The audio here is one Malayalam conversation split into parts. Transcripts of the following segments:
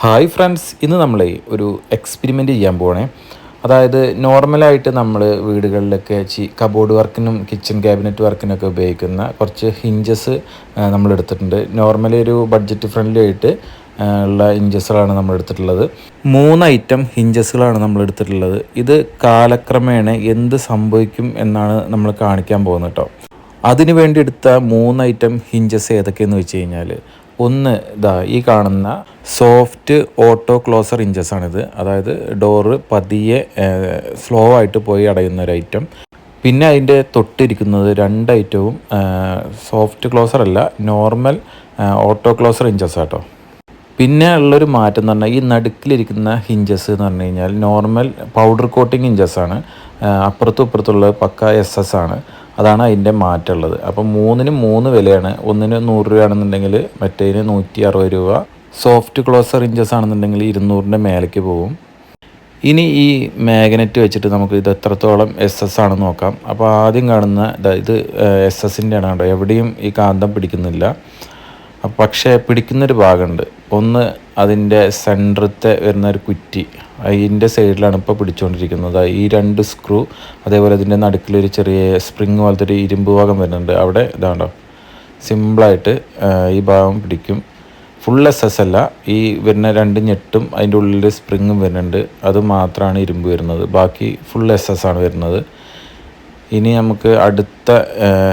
ഹായ് ഫ്രണ്ട്സ് ഇന്ന് നമ്മളെ ഒരു എക്സ്പെരിമെന്റ് ചെയ്യാൻ പോകണേ അതായത് നോർമലായിട്ട് നമ്മൾ വീടുകളിലൊക്കെ ചി കബോർഡ് വർക്കിനും കിച്ചൺ ക്യാബിനറ്റ് വർക്കിനൊക്കെ ഉപയോഗിക്കുന്ന കുറച്ച് ഹിഞ്ചസ് നമ്മൾ എടുത്തിട്ടുണ്ട് നോർമലി ഒരു ബഡ്ജറ്റ് ഫ്രണ്ട്ലി ആയിട്ട് ഉള്ള ഹിഞ്ചസുകളാണ് നമ്മൾ എടുത്തിട്ടുള്ളത് മൂന്ന് ഐറ്റം ഹിഞ്ചസുകളാണ് നമ്മൾ എടുത്തിട്ടുള്ളത് ഇത് കാലക്രമേണ എന്ത് സംഭവിക്കും എന്നാണ് നമ്മൾ കാണിക്കാൻ പോകുന്നത് കേട്ടോ അതിനു വേണ്ടി എടുത്ത മൂന്ന് ഐറ്റം ഹിഞ്ചസ് ഏതൊക്കെയെന്ന് വെച്ച് കഴിഞ്ഞാൽ ഒന്ന് ഇതാ ഈ കാണുന്ന സോഫ്റ്റ് ഓട്ടോ ക്ലോസർ ഇഞ്ചസ് ആണിത്. അതായത് ഡോറ് പതിയെ സ്ലോ ആയിട്ട് പോയി അടയുന്ന ഒരു ഐറ്റം പിന്നെ അതിന്റെ തൊട്ടിരിക്കുന്നത് രണ്ട് ഐറ്റവും സോഫ്റ്റ് ക്ലോസർ അല്ല normal auto closer inches auto. പിന്നെ ഉള്ളൊരു മാറ്റം എന്ന് പറഞ്ഞാൽ ഈ നടുക്കിലിരിക്കുന്ന ഹിഞ്ചസ് എന്ന് പറഞ്ഞു കഴിഞ്ഞാൽ നോർമൽ പൗഡർ കോട്ടിങ് ഹിഞ്ചസ് ആണ്. അപ്പുറത്തും ഇപ്പുറത്തുള്ളത് പക്ക എസ് എസ് ആണ്. അതാണ് അതിന്റെ മാറ്റമുള്ളത്. അപ്പം മൂന്നിന് മൂന്ന് വിലയാണ്. ഒന്നിന് നൂറ് രൂപയാണെന്നുണ്ടെങ്കിൽ മറ്റേതിന് നൂറ്റി അറുപത് രൂപ. സോഫ്റ്റ് ക്ലോസർ ഇഞ്ചസ് ആണെന്നുണ്ടെങ്കിൽ ഇരുന്നൂറിന്റെ മേലേക്ക് പോകും. ഇനി ഈ മാഗ്നറ്റ് വെച്ചിട്ട് നമുക്ക് ഇത് എത്രത്തോളം എസ് എസ് ആണെന്ന് നോക്കാം. അപ്പോൾ ആദ്യം കാണുന്ന ഇത് എസ് എസിന്റെ ആണ് കേട്ടോ എവിടെയും ഈ കാന്തം പിടിക്കുന്നില്ല. പക്ഷേ പിടിക്കുന്നൊരു ഭാഗമുണ്ട്. ഒന്ന് അതിന്റെ സെന്ററത്തെ വരുന്ന ഒരു കുറ്റി. അതിന്റെ സൈഡിലാണ് ഇപ്പോൾ പിടിച്ചുകൊണ്ടിരിക്കുന്നത്. ഈ രണ്ട് സ്ക്രൂ അതേപോലെ ഇതിന്റെ നടുക്കിലൊരു ചെറിയ സ്പ്രിങ് പോലത്തെ ഒരു ഇരുമ്പ് ഭാഗം വരുന്നുണ്ട്. അവിടെ ഇതാണ്ടോ? സിമ്പിളായിട്ട് ഈ ഭാഗം പിടിക്കും. ഫുൾ എസ് എസ് അല്ല. ഈ വരുന്ന രണ്ട് ഞെട്ടും അതിന്റെ ഉള്ളിൽ സ്പ്രിങ്ങും വരുന്നുണ്ട്. അത് മാത്രമാണ് ഇരുമ്പ് വരുന്നത്. ബാക്കി ഫുൾ എസ് എസ് ആണ് വരുന്നത്. ഇനി നമുക്ക് അടുത്ത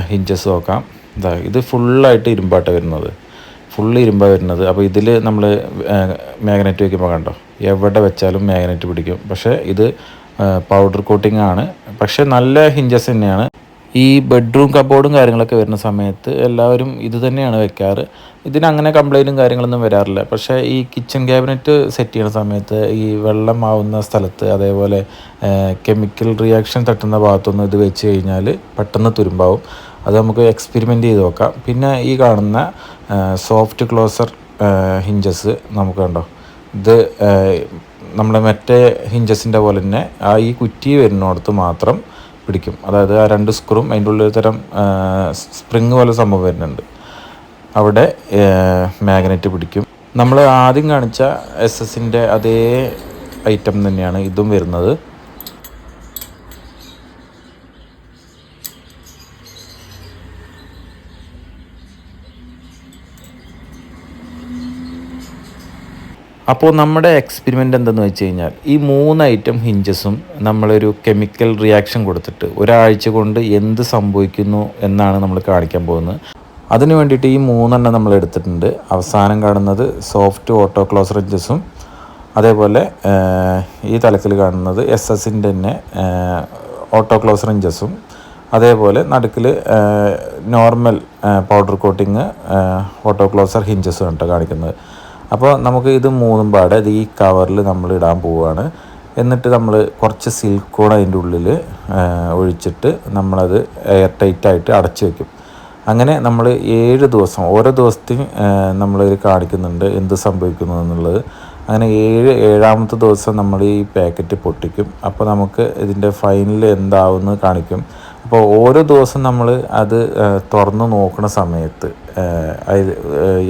ഹിഞ്ചസ് നോക്കാം. ഇതാ ഇത് ഫുള്ളായിട്ട് ഇരുമ്പാട്ട വരുന്നത്. ഫുള്ള് ഇരുമ്പാണ് വരുന്നത്. അപ്പോൾ ഇതിൽ നമ്മൾ മാഗ്നറ്റ് വയ്ക്കുമ്പോൾ കണ്ടോ? എവിടെ വെച്ചാലും മാഗ്നറ്റ് പിടിക്കും. പക്ഷേ ഇത് പൗഡർ കോട്ടിംഗ് ആണ്. പക്ഷേ നല്ല ഹിഞ്ചസ് തന്നെയാണ്. ഈ ബെഡ്റൂം കബോർഡും കാര്യങ്ങളൊക്കെ വരുന്ന സമയത്ത് എല്ലാവരും ഇത് തന്നെയാണ് വെക്കാറ്. ഇതിനങ്ങനെ കംപ്ലൈന്റും കാര്യങ്ങളൊന്നും വരാറില്ല. പക്ഷേ ഈ കിച്ചൺ ക്യാബിനറ്റ് സെറ്റ് ചെയ്യുന്ന സമയത്ത് ഈ വെള്ളം ആവുന്ന സ്ഥലത്ത് അതേപോലെ കെമിക്കൽ റിയാക്ഷൻ തട്ടുന്ന ഭാഗത്തൊന്നും ഇത് വെച്ച് കഴിഞ്ഞാൽ പെട്ടെന്ന് തുരുമ്പാവും. അത് നമുക്ക് എക്സ്പെരിമെന്റ് ചെയ്ത് നോക്കാം. പിന്നെ ഈ കാണുന്ന സോഫ്റ്റ് ക്ലോസർ ഹിഞ്ചസ് നമുക്ക് കണ്ടോ? ഇത് നമ്മുടെ മറ്റേ ഹിഞ്ചസിന്റെ പോലെ തന്നെ ആ ഈ കുറ്റി വരുന്നിടത്ത് മാത്രം പിടിക്കും. അതായത് ആ രണ്ട് സ്ക്രൂം അതിന്റെ ഉള്ളിൽ തരം സ്പ്രിങ് പോലെ സംഭവം വരുന്നുണ്ട്. അവിടെ മാഗ്നറ്റ് പിടിക്കും. നമ്മൾ ആദ്യം കാണിച്ച എസ് എസിന്റെ അതേ ഐറ്റം തന്നെയാണ് ഇതും വരുന്നത്. അപ്പോൾ നമ്മുടെ എക്സ്പെരിമെന്റ് എന്തെന്ന് വെച്ച് കഴിഞ്ഞാൽ ഈ മൂന്ന് ഐറ്റം ഹിഞ്ചസും നമ്മളൊരു കെമിക്കൽ റിയാക്ഷൻ കൊടുത്തിട്ട് ഒരാഴ്ച കൊണ്ട് എന്ത് സംഭവിക്കുന്നു എന്നാണ് നമ്മൾ കാണിക്കാൻ പോകുന്നത്. അതിന് വേണ്ടിയിട്ട് ഈ മൂന്നെണ്ണം നമ്മൾ എടുത്തിട്ടുണ്ട്. അവസാനം കാണുന്നത് സോഫ്റ്റ് ഓട്ടോ ക്ലോസർ ഹിഞ്ചസും അതേപോലെ ഈ തലത്തിൽ കാണുന്നത് എസ് എസിന്റെ തന്നെ ഓട്ടോ ക്ലോസർ ഹിഞ്ചസും അതേപോലെ നടുക്കിൽ normal powder coating auto closer ഹിഞ്ചസും കേട്ടോ കാണിക്കുന്നത്. അപ്പോൾ നമുക്ക് ഇത് മൂന്നും പാടെ ഈ കവറിൽ നമ്മൾ ഇടാൻ പോവുകയാണ് എന്നിട്ട് നമ്മൾ കുറച്ച് സിൽക്കോൺ അതിന്റെ ഉള്ളിൽ ഒഴിച്ചിട്ട് നമ്മളത് എയർ ടൈറ്റായിട്ട് അടച്ചു വയ്ക്കും അങ്ങനെ നമ്മൾ ഏഴ് ദിവസം ഓരോ ദിവസത്തെയും നമ്മൾ കാണിക്കുന്നുണ്ട് എന്ത് സംഭവിക്കുന്നു എന്നുള്ളത്. അങ്ങനെ ഏഴ് ഏഴാമത്തെ ദിവസം നമ്മൾ ഈ പാക്കറ്റ് പൊട്ടിക്കും. അപ്പോൾ നമുക്ക് ഇതിന്റെ ഫൈനൽ എന്താവുമെന്ന് കാണിക്കും. അപ്പോൾ ഓരോ ദിവസം നമ്മൾ അത് തുറന്നു നോക്കുന്ന സമയത്ത്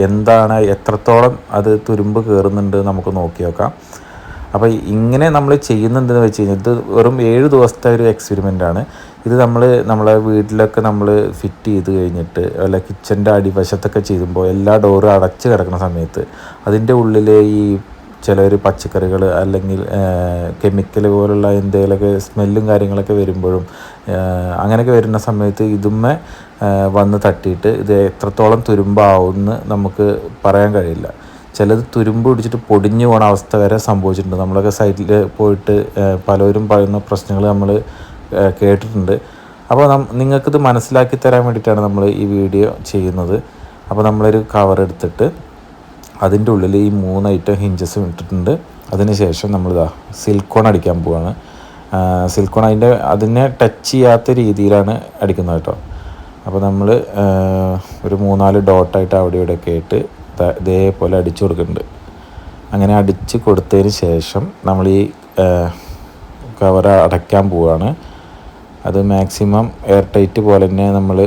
എന്താണ് എത്രത്തോളം അത് തുരുമ്പ് കയറുന്നുണ്ട് നമുക്ക് നോക്കി നോക്കാം. അപ്പോൾ ഇങ്ങനെ നമ്മൾ ചെയ്യുന്നുണ്ടെന്ന് വെച്ച് കഴിഞ്ഞാൽ ഇത് വെറും ഏഴ് ദിവസത്തെ ഒരു എക്സ്പെരിമെന്റ് ആണ്. ഇത് നമ്മൾ നമ്മളെ വീട്ടിലൊക്കെ നമ്മൾ ഫിറ്റ് ചെയ്ത് കഴിഞ്ഞിട്ട് അല്ല കിച്ചന്റെ അടിവശത്തൊക്കെ ചെയ്യുമ്പോൾ എല്ലാ ഡോറും അടച്ച് കിടക്കുന്ന സമയത്ത് അതിന്റെ ഉള്ളിലെ ഈ ചിലർ പച്ചക്കറികൾ അല്ലെങ്കിൽ കെമിക്കൽ പോലുള്ള എന്തെങ്കിലുമൊക്കെ സ്മെല്ലും കാര്യങ്ങളൊക്കെ വരുമ്പോഴും അങ്ങനെയൊക്കെ വരുന്ന സമയത്ത് ഇതുമ്മെ വന്ന് തട്ടിയിട്ട് ഇത് എത്രത്തോളം തുരുമ്പാവുമെന്ന് നമുക്ക് പറയാൻ കഴിയില്ല. ചിലത് തുരുമ്പ് പിടിച്ചിട്ട് പൊടിഞ്ഞു പോണ അവസ്ഥ വരെ സംഭവിച്ചിട്ടുണ്ട്. നമ്മളൊക്കെ സൈറ്റിൽ പോയിട്ട് പലരും പറയുന്ന പ്രശ്നങ്ങൾ നമ്മൾ കേട്ടിട്ടുണ്ട്. അപ്പോൾ നം നിങ്ങൾക്കിത് മനസ്സിലാക്കി തരാൻ വേണ്ടിയിട്ടാണ് നമ്മൾ ഈ വീഡിയോ ചെയ്യുന്നത്. അപ്പോൾ നമ്മളൊരു കവർ എടുത്തിട്ട് അതിന്റെ ഉള്ളിൽ ഈ മൂന്ന് ഐറ്റം ഹിഞ്ചസും ഇട്ടിട്ടുണ്ട്. അതിനുശേഷം നമ്മളിതാ സിൽക്കോൺ അടിക്കാൻ പോവാണ്. സിൽക്കോൺ അതിന്റെ അതിനെ ടച്ച് ചെയ്യാത്ത രീതിയിലാണ് അടിക്കുന്നത് കേട്ടോ. അപ്പോൾ നമ്മൾ ഒരു മൂന്നാൽ ഡോട്ടായിട്ട് അവിടെ ഇവിടെയൊക്കെ ആയിട്ട് ഇതേപോലെ അടിച്ചു കൊടുക്കുന്നുണ്ട്. അങ്ങനെ അടിച്ച് കൊടുത്തതിന് ശേഷം നമ്മൾ ഈ കവർ അടയ്ക്കാൻ പോവുകയാണ് അത് മാക്സിമം എയർ ടൈറ്റ് പോലെ തന്നെ നമ്മൾ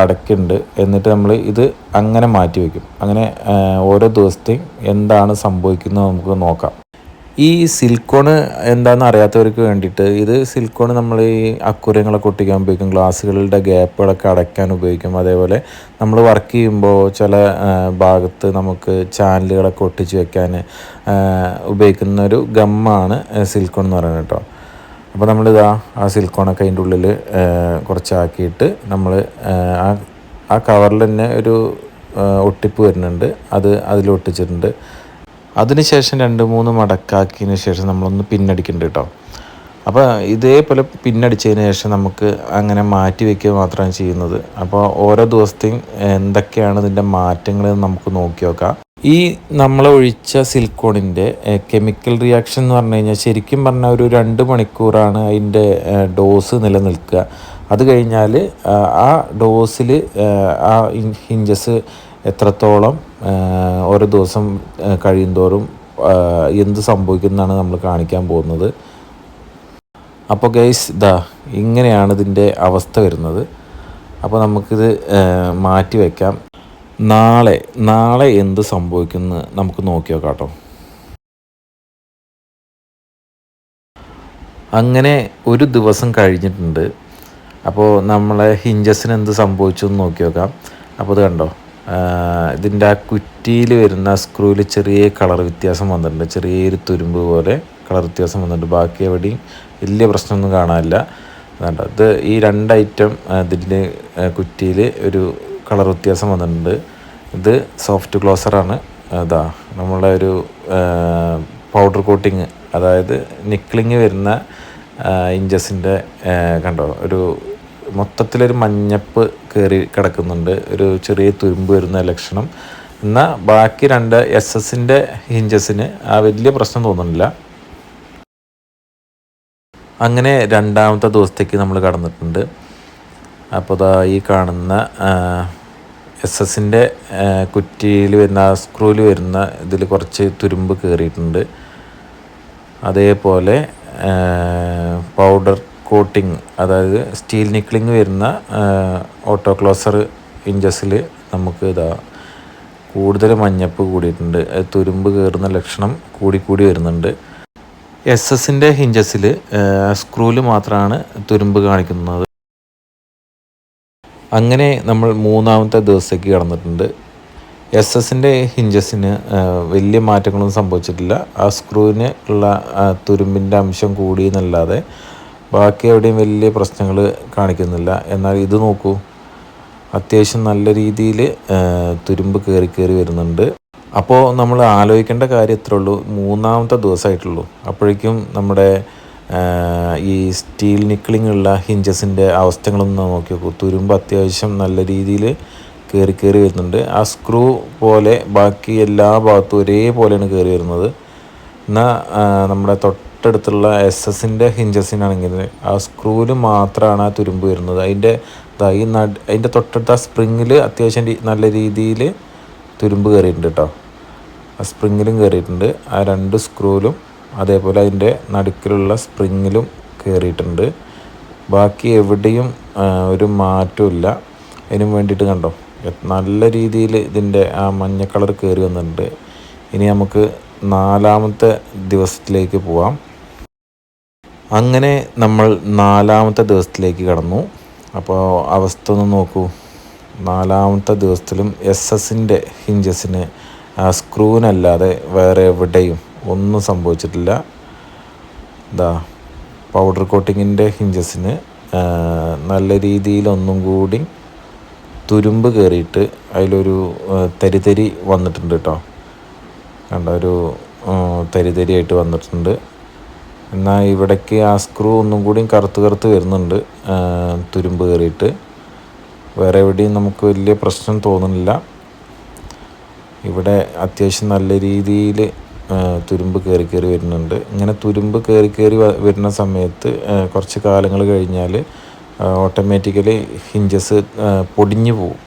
അടയ്ക്കുന്നുണ്ട് എന്നിട്ട് നമ്മൾ ഇത് അങ്ങനെ മാറ്റി വയ്ക്കും അങ്ങനെ ഓരോ ദിവസത്തെയും എന്താണ് സംഭവിക്കുന്നത് നമുക്ക് നോക്കാം. ഈ സിൽക്കോൺ എന്താണെന്ന് അറിയാത്തവർക്ക് വേണ്ടിയിട്ട് ഇത് സിൽക്കോൺ നമ്മൾ ഈ അക്കുരങ്ങളൊക്കെ ഒട്ടിക്കാൻ ഉപയോഗിക്കും ഗ്ലാസ്സുകളുടെ ഗ്യാപ്പുകളൊക്കെ അടയ്ക്കാൻ ഉപയോഗിക്കും. അതേപോലെ നമ്മൾ വർക്ക് ചെയ്യുമ്പോൾ ചില ഭാഗത്ത് നമുക്ക് ചാനലുകളൊക്കെ ഒട്ടിച്ച് വെക്കാൻ ആ, ഉപയോഗിക്കുന്ന ഒരു ഗമ്മാണ് സിൽക്കോൺ എന്ന് പറയുന്നത് കേട്ടോ. അപ്പോൾ നമ്മളിതാ ആ സിൽക്കോണൊക്കെ അതിന്റെ ഉള്ളിൽ കുറച്ചാക്കിയിട്ട് നമ്മൾ ആ ആ കവറിൽ തന്നെ ഒരു ഒട്ടിപ്പ് വരുന്നുണ്ട്. അത് അതിൽ ഒട്ടിച്ചിട്ടുണ്ട്. അതിനുശേഷം രണ്ട് മൂന്ന് മടക്കാക്കിയതിന് ശേഷം നമ്മളൊന്ന് പിന്നടിക്കുന്നുണ്ട് കേട്ടോ. അപ്പോൾ ഇതേപോലെ പിന്നടിച്ചതിന് ശേഷം നമുക്ക് അങ്ങനെ മാറ്റി വയ്ക്കുക മാത്രമാണ് ചെയ്യുന്നത്. അപ്പോൾ ഓരോ ദിവസത്തെയും എന്തൊക്കെയാണ് ഇതിന്റെ മാറ്റങ്ങൾ നമുക്ക് നോക്കി നോക്കാം. ഈ നമ്മൾ ഒഴിച്ച സിലിക്കോണിന്റെ കെമിക്കൽ റിയാക്ഷൻ എന്ന് പറഞ്ഞു കഴിഞ്ഞാൽ ശരിക്കും പറഞ്ഞാൽ ഒരു രണ്ട് മണിക്കൂറാണ് അതിന്റെ ഡോസ് നിലനിൽക്കുക. അത് കഴിഞ്ഞാൽ ആ ഡോസിൽ ആ ഹിഞ്ചസ് എത്രത്തോളം ഓരോ ദിവസം കഴിയുന്തോറും എന്ത് സംഭവിക്കുന്നതാണ് നമ്മൾ കാണിക്കാൻ പോകുന്നത്. അപ്പോൾ ഗൈസ് ദാ ഇങ്ങനെയാണ് ഇതിന്റെ അവസ്ഥ വരുന്നത്. അപ്പോൾ നമുക്കിത് മാറ്റി വയ്ക്കാം. നാളെ നാളെ എന്ത് സംഭവിക്കുന്നു നമുക്ക് നോക്കി കേട്ടോ. അങ്ങനെ ഒരു ദിവസം കഴിഞ്ഞിട്ടുണ്ട്. അപ്പോൾ നമ്മളെ ഹിഞ്ചസിന് എന്ത് സംഭവിച്ചു എന്ന് നോക്കി നോക്കാം. അപ്പോൾ ഇത് കണ്ടോ? ഇതിന്റെ ആ കുറ്റിയിൽ വരുന്ന സ്ക്രൂവിൽ ചെറിയ കളർ വ്യത്യാസം വന്നിട്ടുണ്ട്. ചെറിയൊരു തുരുമ്പ് പോലെ കളർ വ്യത്യാസം വന്നിട്ടുണ്ട്. ബാക്കി എവിടെയും വലിയ പ്രശ്നമൊന്നും കാണാനില്ല. കണ്ടോ? ഇത് ഈ രണ്ട് ഐറ്റം ഇതിന്റെ കുറ്റിയിൽ ഒരു കളർ വ്യത്യാസം വന്നിട്ടുണ്ട്. ഇത് സോഫ്റ്റ് ക്ലോസറാണ് അതാ നമ്മളുടെ ഒരു പൗഡർ കോട്ടിങ് അതായത് നിക്ലിങ് വരുന്ന ഇഞ്ചസിന്റെ കണ്ടോ? ഒരു മൊത്തത്തിലൊരു മഞ്ഞപ്പ് കയറി കിടക്കുന്നുണ്ട്. ഒരു ചെറിയ തുരുമ്പ് വരുന്ന ലക്ഷണം. എന്നാൽ ബാക്കി രണ്ട് എസ് എസിന്റെ ഹിഞ്ചസിന് ആ വലിയ പ്രശ്നം തോന്നുന്നില്ല. അങ്ങനെ രണ്ടാമത്തെ ദിവസത്തേക്ക് നമ്മൾ കടന്നിട്ടുണ്ട്. അപ്പോൾ ഈ കാണുന്ന എസ് എസിന്റെ കുറ്റിയിൽ വരുന്ന ആ സ്ക്രൂവിൽ വരുന്ന ഇതിൽ കുറച്ച് തുരുമ്പ് കയറിയിട്ടുണ്ട് അതേപോലെ പൗഡർ കോട്ടിങ് അതായത് സ്റ്റീൽ നിക്ലിങ് വരുന്ന ഓട്ടോ ക്ലോസർ ഇഞ്ചസിൽ നമുക്ക് ഇതാ കൂടുതൽ മഞ്ഞപ്പ് കൂടിയിട്ടുണ്ട്. തുരുമ്പ് കയറുന്ന ലക്ഷണം കൂടിക്കൂടി വരുന്നുണ്ട്. എസ് എസിന്റെ ഹിഞ്ചസിൽ സ്ക്രൂവിൽ മാത്രമാണ് തുരുമ്പ് കാണിക്കുന്നത്. അങ്ങനെ നമ്മൾ മൂന്നാമത്തെ ദിവസത്തേക്ക് കടന്നിട്ടുണ്ട്. എസ് എസിന്റെ ഹിഞ്ചസിന് വലിയ മാറ്റങ്ങളൊന്നും സംഭവിച്ചിട്ടില്ല. ആ സ്ക്രൂവിന് ഉള്ള തുരുമ്പിന്റെ അംശം കൂടി എന്നല്ലാതെ ബാക്കി എവിടെയും വലിയ പ്രശ്നങ്ങൾ കാണിക്കുന്നില്ല. എന്നാൽ ഇത് നോക്കൂ. അത്യാവശ്യം നല്ല രീതിയിൽ തുരുമ്പ് കയറി കയറി വരുന്നുണ്ട്. അപ്പോൾ നമ്മൾ ആലോചിക്കേണ്ട കാര്യം ഇത്രേ ഉള്ളൂ. മൂന്നാമത്തെ ദിവസമായിട്ടുള്ളൂ. അപ്പോഴേക്കും നമ്മുടെ ഈ സ്റ്റീൽ നിക്കിളിങ്ങുള്ള ഹിഞ്ചസിന്റെ അവസ്ഥകളൊന്ന് നോക്കി നോക്കൂ. തുരുമ്പ് അത്യാവശ്യം നല്ല രീതിയിൽ കയറി കയറി വരുന്നുണ്ട്. ആ സ്ക്രൂ പോലെ ബാക്കി എല്ലാ ഭാഗത്തും ഒരേപോലെയാണ് കയറി വരുന്നത്. എന്നാൽ നമ്മുടെ തൊട്ടടുത്തുള്ള എസ് എസിന്റെ ഹിഞ്ചസിനാണെങ്കിൽ ആ സ്ക്രൂവിൽ മാത്രമാണ് ആ തുരുമ്പ് വരുന്നത്. അതിന്റെ ഈ നട് അതിന്റെ തൊട്ടടുത്ത ആ സ്പ്രിങ്ങിൽ അത്യാവശ്യം നല്ല രീതിയിൽ തുരുമ്പ് കയറിയിട്ടുണ്ട് കേട്ടോ. ആ സ്പ്രിങ്ങിലും കയറിയിട്ടുണ്ട് ആ രണ്ട് സ്ക്രൂവിലും അതേപോലെ അതിന്റെ നടുക്കിലുള്ള സ്പ്രിങ്ങിലും കയറിയിട്ടുണ്ട്. ബാക്കി എവിടെയും ഒരു മാറ്റവും ഇല്ല അതിനും വേണ്ടിയിട്ട് കണ്ടോ? നല്ല രീതിയിൽ ഇതിന്റെ ആ മഞ്ഞ കളർ കയറി വന്നിട്ടുണ്ട്. ഇനി നമുക്ക് നാലാമത്തെ ദിവസത്തിലേക്ക് പോവാം. അങ്ങനെ നമ്മൾ നാലാമത്തെ ദിവസത്തിലേക്ക് കടന്നു. അപ്പോൾ അവസ്ഥ ഒന്ന് നോക്കൂ. നാലാമത്തെ ദിവസത്തിലും എസ് എസിന്റെ ഹിഞ്ചസിന് സ്ക്രൂവിനല്ലാതെ വേറെ എവിടെയും ഒന്നും സംഭവിച്ചിട്ടില്ല. ഇതാ പൗഡർ കോട്ടിങ്ങിന്റെ ഹിഞ്ചസിന് നല്ല രീതിയിൽ ഒന്നും കൂടി തുരുമ്പ് കയറിയിട്ട് അതിലൊരു തരി തരിതരി വന്നിട്ടുണ്ട് കേട്ടോ കണ്ട ഒരു തരി തരിതരിയായിട്ട് വന്നിട്ടുണ്ട്. എന്നാൽ ഇവിടേക്ക് ആ സ്ക്രൂ ഒന്നും കൂടി കറുത്ത് കറുത്ത് വരുന്നുണ്ട് തുരുമ്പ് കയറിയിട്ട് വേറെ എവിടെയും നമുക്ക് വലിയ പ്രശ്നം തോന്നുന്നില്ല. ഇവിടെ അത്യാവശ്യം നല്ല രീതിയിൽ തുരുമ്പ് കയറി കയറി വരുന്നുണ്ട്. ഇങ്ങനെ തുരുമ്പ് കയറി കയറി വരുന്ന സമയത്ത് കുറച്ച് കാലങ്ങൾ കഴിഞ്ഞാൽ ഓട്ടോമാറ്റിക്കലി ഹിഞ്ചസ് പൊടിഞ്ഞു പോകും.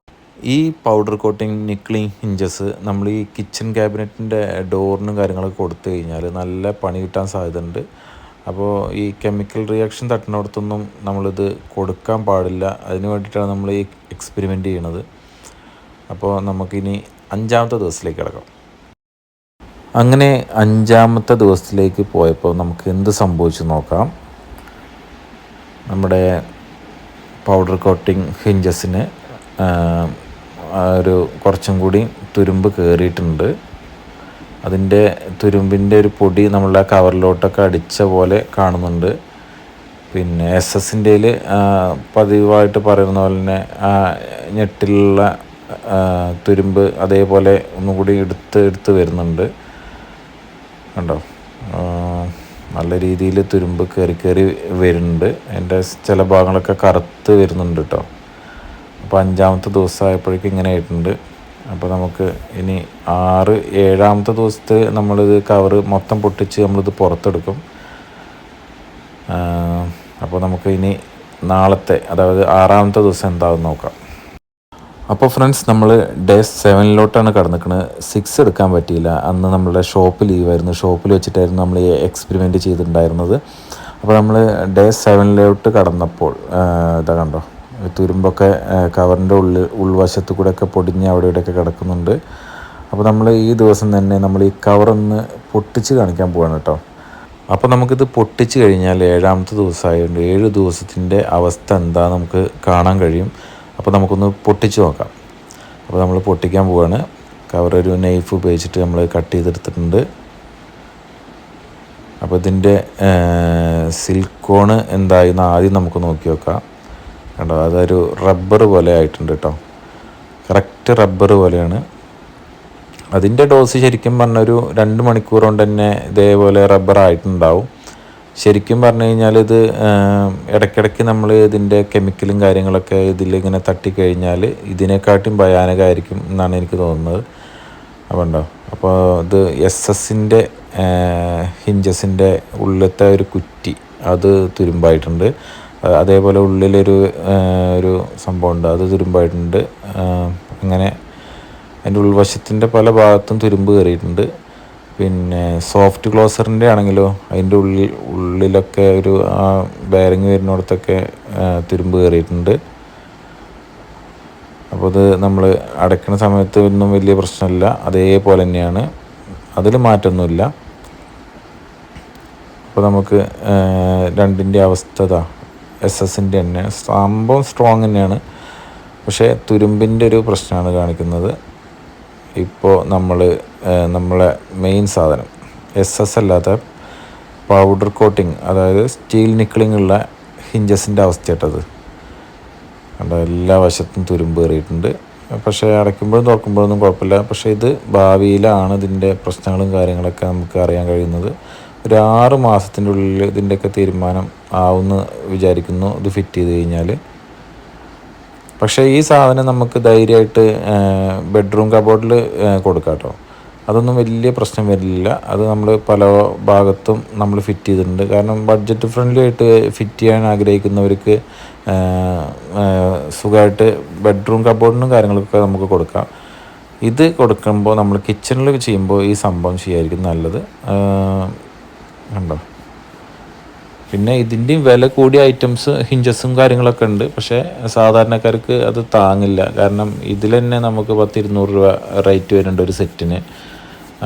ഈ പൗഡർ കോട്ടിങ് നിക്ലിങ് ഹിഞ്ചസ് നമ്മൾ ഈ കിച്ചൺ ക്യാബിനറ്റിന്റെ ഡോറിനും കാര്യങ്ങളൊക്കെ കൊടുത്തു കഴിഞ്ഞാൽ നല്ല പണി കിട്ടാൻ സാധ്യതയുണ്ട്. അപ്പോൾ ഈ കെമിക്കൽ റിയാക്ഷൻ തട്ടുന്നിടത്തൊന്നും നമ്മളിത് കൊടുക്കാൻ പാടില്ല. അതിന് വേണ്ടിയിട്ടാണ് നമ്മൾ ഈ എക്സ്പെരിമെന്റ് ചെയ്യണത്. അപ്പോൾ നമുക്കിനി അഞ്ചാമത്തെ ദിവസത്തിലേക്ക് കിടക്കാം. അങ്ങനെ അഞ്ചാമത്തെ ദിവസത്തിലേക്ക് പോയപ്പോൾ നമുക്ക് എന്ത് സംഭവിച്ചു നോക്കാം. നമ്മുടെ പൗഡർ കോട്ടിംഗ് ഹിഞ്ചസിന് ഒരു കുറച്ചും കൂടി തുരുമ്പ് കയറിയിട്ടുണ്ട് അതിന്റെ തുരുമ്പിന്റെ ഒരു പൊടി നമ്മളുടെ കവറിലോട്ടൊക്കെ അടിച്ച പോലെ കാണുന്നുണ്ട്. പിന്നെ എസ് എസിന്റെയിൽ പതിവായിട്ട് പറയുന്ന പോലെ തന്നെ ഞെട്ടിലുള്ള തുരുമ്പ് അതേപോലെ ഒന്നുകൂടി എടുത്ത് എടുത്ത് വരുന്നുണ്ട്. കണ്ടോ? നല്ല രീതിയിൽ തുരുമ്പ് കയറി കയറി വരുന്നുണ്ട്. എന്റെ ചില ഭാഗങ്ങളൊക്കെ കറുത്ത് വരുന്നുണ്ട് കേട്ടോ. അപ്പോൾ അഞ്ചാമത്തെ ദിവസമായപ്പോഴേക്കും ഇങ്ങനെ ആയിട്ടുണ്ട്. അപ്പോൾ നമുക്ക് ഇനി ആറ് ഏഴാമത്തെ ദിവസത്തെ നമ്മളിത് കവറ് മൊത്തം പൊട്ടിച്ച് നമ്മളിത് പുറത്തെടുക്കും. അപ്പോൾ നമുക്ക് ഇനി നാളത്തെ അതായത് ആറാമത്തെ ദിവസം എന്താണെന്ന് നോക്കാം. അപ്പോൾ ഫ്രണ്ട്സ് നമ്മൾ ഡേ സെവനിലോട്ടാണ് കടന്നിക്കുന്നത് സിക്സ് എടുക്കാൻ പറ്റിയില്ല. അന്ന് നമ്മളുടെ ഷോപ്പ് ലീവായിരുന്നു ഷോപ്പിൽ വെച്ചിട്ടായിരുന്നു നമ്മൾ ഈ എക്സ്പെരിമെന്റ് ചെയ്തിട്ടുണ്ടായിരുന്നത്. അപ്പോൾ നമ്മൾ ഡേ സെവനിലോട്ട് കടന്നപ്പോൾ ഇതാ കണ്ടോ? തുരുമ്പൊക്കെ കവറിന്റെ ഉള്ളിൽ ഉൾവശത്ത് കൂടെയൊക്കെ പൊടിഞ്ഞ് അവിടെ ഇവിടെയൊക്കെ കിടക്കുന്നുണ്ട്. അപ്പോൾ നമ്മൾ ഈ ദിവസം തന്നെ നമ്മൾ ഈ കവറൊന്ന് പൊട്ടിച്ച് കാണിക്കാൻ പോവാണ് കേട്ടോ. അപ്പോൾ നമുക്കിത് പൊട്ടിച്ച് കഴിഞ്ഞാൽ ഏഴാമത്തെ ദിവസമായതുകൊണ്ട് ഏഴ് ദിവസത്തിന്റെ അവസ്ഥ എന്താ നമുക്ക് കാണാൻ കഴിയും. അപ്പോൾ നമുക്കൊന്ന് പൊട്ടിച്ച് നോക്കാം. അപ്പോൾ നമ്മൾ പൊട്ടിക്കാൻ പോവാണ്. കവർ ഒരു നൈഫ് ഉപയോഗിച്ചിട്ട് നമ്മൾ കട്ട് ചെയ്തെടുത്തിട്ടുണ്ട്. അപ്പോൾ ഇതിന്റെ സിൽക്കോണ് എന്തായി എന്ന് ആദ്യം നമുക്ക് നോക്കി നോക്കാം. കണ്ടോ? അതൊരു റബ്ബർ പോലെ ആയിട്ടുണ്ട് കേട്ടോ. കറക്റ്റ് റബ്ബർ പോലെയാണ്. അതിന്റെ ഡോസ് ശരിക്കും പറഞ്ഞൊരു രണ്ട് മണിക്കൂർ കൊണ്ട് തന്നെ ഇതേപോലെ റബ്ബർ ആയിട്ടുണ്ടാവും. ശരിക്കും പറഞ്ഞു കഴിഞ്ഞാൽ ഇത് ഇടയ്ക്കിടയ്ക്ക് നമ്മൾ ഇതിന്റെ കെമിക്കലും കാര്യങ്ങളൊക്കെ ഇതിലിങ്ങനെ തട്ടിക്കഴിഞ്ഞാൽ ഇതിനെക്കാട്ടും ഭയാനകമായിരിക്കും എന്നാണ് എനിക്ക് തോന്നുന്നത്. അപ്പോൾ ഉണ്ടോ? അപ്പോൾ ഇത് എസ് എസിന്റെ ഹിഞ്ചസിന്റെ ഉള്ളിലത്തെ ഒരു കുറ്റി അത് തുരുമ്പായിട്ടുണ്ട്. അതേപോലെ ഉള്ളിലൊരു ഒരു സംഭവമുണ്ട് അത് തുരുമ്പായിട്ടുണ്ട്. അങ്ങനെ അതിന്റെ ഉൾവശത്തിന്റെ പല ഭാഗത്തും തുരുമ്പ് കയറിയിട്ടുണ്ട്. പിന്നെ സോഫ്റ്റ് ക്ലോസറിന്റെ ആണെങ്കിലോ അതിന്റെ ഉള്ളിൽ ഉള്ളിലൊക്കെ ഒരു ആ ബാരിങ് വരുന്നിടത്തൊക്കെ തുരുമ്പ് കയറിയിട്ടുണ്ട് അപ്പോൾ അത് നമ്മൾ അടയ്ക്കുന്ന സമയത്ത് ഒന്നും വലിയ പ്രശ്നമില്ല. അതേപോലെ തന്നെയാണ്. അതിൽ മാറ്റമൊന്നുമില്ല അപ്പോൾ നമുക്ക് രണ്ടിന്റെ അവസ്ഥ ഇതാ. എസ് എസിന്റെ തന്നെ. സംഭവം സ്ട്രോങ് തന്നെയാണ്. പക്ഷേ തുരുമ്പിന്റെ ഒരു പ്രശ്നമാണ് കാണിക്കുന്നത്. ഇപ്പോൾ നമ്മൾ നമ്മളെ മെയിൻ സാധനം എസ് എസ് അല്ലാത്ത പൗഡർ കോട്ടിങ് അതായത് സ്റ്റീൽ നിക്കിളിങ്ങുള്ള ഹിഞ്ചസിന്റെ അവസ്ഥയായിട്ടത് കണ്ട എല്ലാ വശത്തും തുരുമ്പ് കയറിയിട്ടുണ്ട് പക്ഷേ അടയ്ക്കുമ്പോഴും തുറക്കുമ്പോഴൊന്നും കുഴപ്പമില്ല. പക്ഷേ ഇത് ഭാവിയിലാണ് ഇതിന്റെ പ്രശ്നങ്ങളും കാര്യങ്ങളൊക്കെ നമുക്ക് അറിയാൻ കഴിയുന്നത്. ഒരു ആറ് മാസത്തിന്റെ ഉള്ളിൽ ഇതിന്റെയൊക്കെ തീരുമാനം ആവുമെന്ന് വിചാരിക്കുന്നു. ഇത് ഫിറ്റ് ചെയ്ത് കഴിഞ്ഞാൽ പക്ഷേ ഈ സാധനം നമുക്ക് ധൈര്യമായിട്ട് ബെഡ്റൂം കബോർഡിൽ കൊടുക്കാം കേട്ടോ. അതൊന്നും വലിയ പ്രശ്നം വരില്ല. അത് നമ്മൾ പല ഭാഗത്തും നമ്മൾ ഫിറ്റ് ചെയ്തിട്ടുണ്ട്. കാരണം ബഡ്ജറ്റ് ഫ്രണ്ട്ലി ആയിട്ട് ഫിറ്റ് ചെയ്യാൻ ആഗ്രഹിക്കുന്നവർക്ക് സുഖമായിട്ട് ബെഡ്റൂം കബോർഡിനും കാര്യങ്ങളൊക്കെ നമുക്ക് കൊടുക്കാം. ഇത് കൊടുക്കുമ്പോൾ നമ്മൾ കിച്ചണിൽ ചെയ്യുമ്പോൾ ഈ സംഭവം ചെയ്യായിരിക്കും നല്ലത്. കണ്ടോ? പിന്നെ ഇതിന്റെയും വില കൂടിയ ഐറ്റംസ് ഹിഞ്ചസും കാര്യങ്ങളൊക്കെ ഉണ്ട്. പക്ഷേ സാധാരണക്കാർക്ക് അത് താങ്ങില്ല. കാരണം ഇതിൽ തന്നെ നമുക്ക് പത്തിരുന്നൂറ് രൂപ റേറ്റ് വരുന്നുണ്ട് ഒരു സെറ്റിന്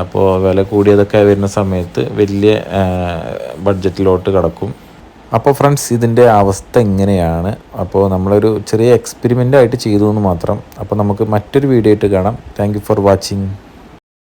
അപ്പോൾ വില കൂടിയതൊക്കെ വരുന്ന സമയത്ത് വലിയ ബഡ്ജറ്റിലോട്ട് കിടക്കും. അപ്പോൾ ഫ്രണ്ട്സ് ഇതിന്റെ അവസ്ഥ എങ്ങനെയാണ് അപ്പോൾ നമ്മളൊരു ചെറിയ എക്സ്പെരിമെന്റ് ആയിട്ട് ചെയ്തു എന്ന് മാത്രം. അപ്പോൾ നമുക്ക് മറ്റൊരു വീഡിയോ ആയിട്ട് കാണാം. Thank for watching